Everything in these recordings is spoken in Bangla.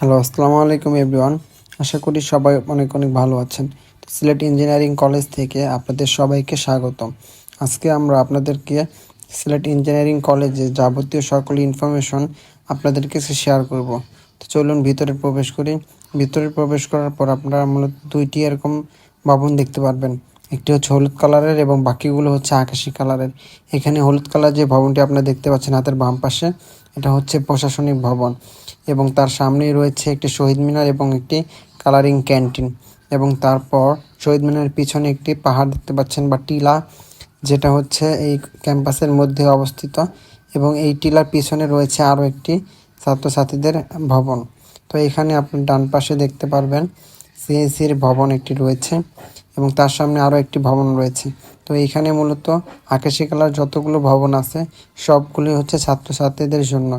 হ্যালো আসসালামু আলাইকুম এভরিওয়ান আশা করি সবাই অনেক অনেক ভালো আছেন। তো সিলেট ইঞ্জিনিয়ারিং কলেজ থেকে আপনাদের সবাইকে স্বাগতম। আজকে আমরা আপনাদেরকে সিলেট ইঞ্জিনিয়ারিং কলেজে যাবতীয় সকল ইনফরমেশন আপনাদের কাছে শেয়ার করব। তো চলুন ভিতরে প্রবেশ করি। ভিতরে প্রবেশ করার পর আপনারা মূলত দুইটি এরকম ভবন দেখতে পারবেন। একটি হচ্ছে হলুদ কালারের এবং বাকিগুলো হচ্ছে আকাশি কালারের। এখানে হলুদ কালার যে ভবনটি আপনারা দেখতে পাচ্ছেন, হাতের বাম পাশে। এটা হচ্ছে প্রশাসনিক ভবন এবং তার সামনেই রয়েছে একটি শহীদ মিনার এবং একটি কালারিং ক্যান্টিন এবং তারপর শহীদ মিনারের পিছনে একটি পাহাড় দেখতে পাচ্ছেন বা টিলা যেটা হচ্ছে এই ক্যাম্পাসের মধ্যে অবস্থিত এবং এই টিলার পিছনে রয়েছে আরও একটি ছাত্রছাত্রীদের ভবন। তো এখানে আপনি ডান পাশে দেখতে পারবেন সিএসির ভবন একটি রয়েছে এবং তার সামনে আরও একটি ভবন রয়েছে। তো এইখানে মূলত আকাশি কালার যতগুলো ভবন আছে সবগুলি হচ্ছে ছাত্রছাত্রীদের জন্য।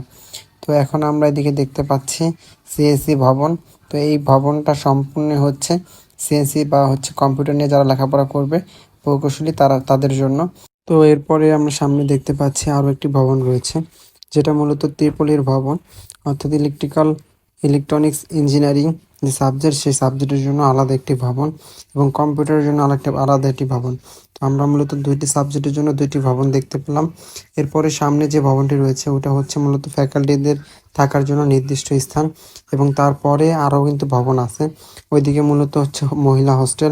তো এখন আমরা এদিকে দেখতে পাচ্ছি সিএসসি ভবন। তো এই ভবনটা সম্পূর্ণ হচ্ছে সিএসসি বা হচ্ছে কম্পিউটার নিয়ে যারা লেখাপড়া করবে, প্রকৌশলী তারা তাদের জন্য। তো এরপরে আমরা সামনে দেখতে পাচ্ছি আরও একটি ভবন রয়েছে, যেটা মূলত ত্রিপলির ভবন, অর্থাৎ ইলেকট্রিক্যাল ইলেকট্রনিক্স ইঞ্জিনিয়ারিং যে সাবজেক্ট সেই সাবজেক্টের জন্য আলাদা একটি ভবন এবং কম্পিউটারের জন্য আলাদা আলাদা একটি ভবন। তো আমরা মূলত দুইটি সাবজেক্টের জন্য দুইটি ভবন দেখতে পেলাম। এরপরে সামনে যে ভবনটি রয়েছে, ওটা হচ্ছে মূলত ফ্যাকাল্টিদের থাকার জন্য নির্দিষ্ট স্থান এবং তারপরে আরও কিন্তু ভবন আছে। ওইদিকে মূলত হচ্ছে মহিলা হোস্টেল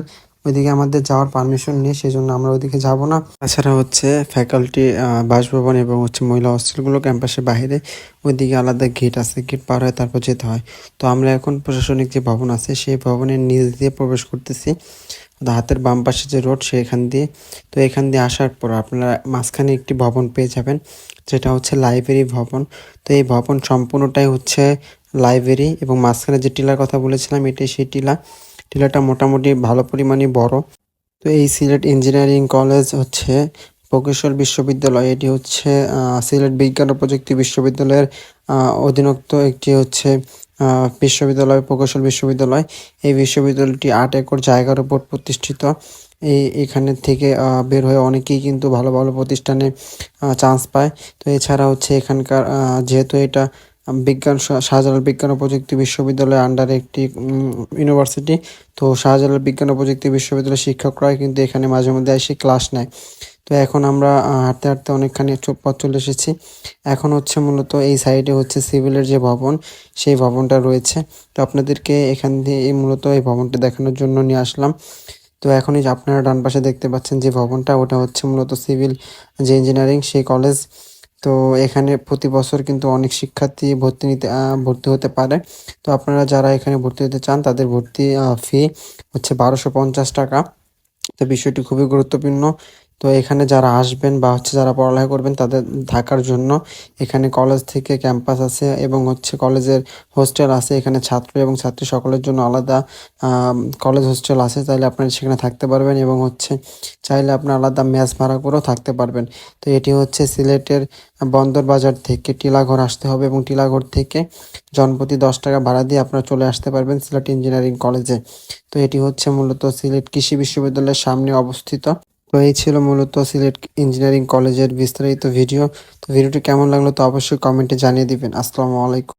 ওইদিকে আমাদের যাওয়ার পারমিশন নেই, সেজন্য আমরা ওইদিকে যাব না। তাছাড়া হচ্ছে ফ্যাকাল্টি বাসভবন এবং হচ্ছে মহিলা হোস্টেলগুলো ক্যাম্পাসের বাইরে। ওইদিকে আলাদা গেট আছে গেট পার হয়ে তারপর যেতে হয়। তো আমরা এখন প্রশাসনিক যে ভবন আছে, সেই ভবনের নিচ দিয়ে প্রবেশ করতেছি। হাতের বাম পাশে যে রোড, সেখান দিয়ে। তো এখান দিয়ে আসার পর আপনারা মাঝখানে একটি ভবন পেয়ে যাবেন, যেটা হচ্ছে লাইব্রেরি ভবন। তো এই ভবন সম্পূর্ণটাই হচ্ছে লাইব্রেরি এবং মাঝখানে যে টিলার কথা বলেছিলাম, এটাই সেই টিলা। টিলাটা মোটামুটি ভালো পরিমাণে বড়। তো এই সিলেট ইঞ্জিনিয়ারিং কলেজ হচ্ছে প্রকৌশল বিশ্ববিদ্যালয়। এটি হচ্ছে সিলেট বিজ্ঞান ও প্রযুক্তি বিশ্ববিদ্যালয়ের অধীনস্থ একটি হচ্ছে বিশ্ববিদ্যালয়, প্রকৌশল বিশ্ববিদ্যালয়। এই বিশ্ববিদ্যালয়টি আট একর জায়গার উপর প্রতিষ্ঠিত। এই, এখানে থেকে বের হয়ে অনেকেই কিন্তু ভালো ভালো প্রতিষ্ঠানে চান্স পায়। তো এছাড়া হচ্ছে এখানকার যেহেতু এটা বিজ্ঞান, শাহজালাল বিজ্ঞান ও প্রযুক্তি বিশ্ববিদ্যালয়ের আন্ডারে একটি ইউনিভার্সিটি তো শাহজালাল বিজ্ঞান ও প্রযুক্তি বিশ্ববিদ্যালয়ের শিক্ষকরাই কিন্তু এখানে মাঝে মধ্যে এসে ক্লাস নেয়। তো এখন আমরা হাঁটতে হাঁটতে অনেকখানি পথ চলে এসেছি। এখন হচ্ছে মূলত এই সাইডে হচ্ছে সিভিলের যে ভবন, সেই ভবনটা রয়েছে। তো আপনাদেরকে এখান দিয়ে মূলত এই ভবনটা দেখানোর জন্য নিয়ে আসলাম। তো এখনই আপনারা ডান পাশে দেখতে পাচ্ছেন যে ভবনটা, ওটা হচ্ছে মূলত সিভিল যে ইঞ্জিনিয়ারিং সেই কলেজ তো এখানে প্রতি বছর কিন্তু অনেক শিক্ষার্থী ভর্তি নিতে ভর্তি হতে পারে। তো আপনারা যারা এখানে ভর্তি হতে চান, তাদের ভর্তি ফি হচ্ছে বারোশো পঞ্চাশ টাকা। তো বিষয়টি খুবই গুরুত্বপূর্ণ। তো এখানে যারা আসবেন বা হচ্ছে যারা পড়ালেখা করবেন, তাদের থাকার জন্য এখানে কলেজ থেকে ক্যাম্পাস আছে এবং হচ্ছে কলেজের হোস্টেল আছে। এখানে ছাত্র এবং ছাত্রী সকলের জন্য আলাদা কলেজ হোস্টেল আছে। চাইলে আপনারা সেখানে থাকতে পারবেন এবং হচ্ছে চাইলে আপনার আলাদা ম্যাচ ভাড়া করেও থাকতে পারবেন। তো এটি হচ্ছে সিলেটের বন্দর বাজার থেকে টিলাঘর আসতে হবে এবং টিলাঘর থেকে জনপ্রতি দশ টাকা ভাড়া দিয়ে আপনারা চলে আসতে পারবেন সিলেট ইঞ্জিনিয়ারিং কলেজে তো এটি হচ্ছে মূলত সিলেট কৃষি বিশ্ববিদ্যালয়ের সামনে অবস্থিত। তো এই ছিল মূলত সিলেট ইঞ্জিনিয়ারিং কলেজের বিস্তারিত ভিডিও। তো ভিডিওটি কেমন লাগল তো অবশ্যই কমেন্টে জানিয়ে দিবেন। আসসালামু আলাইকুম।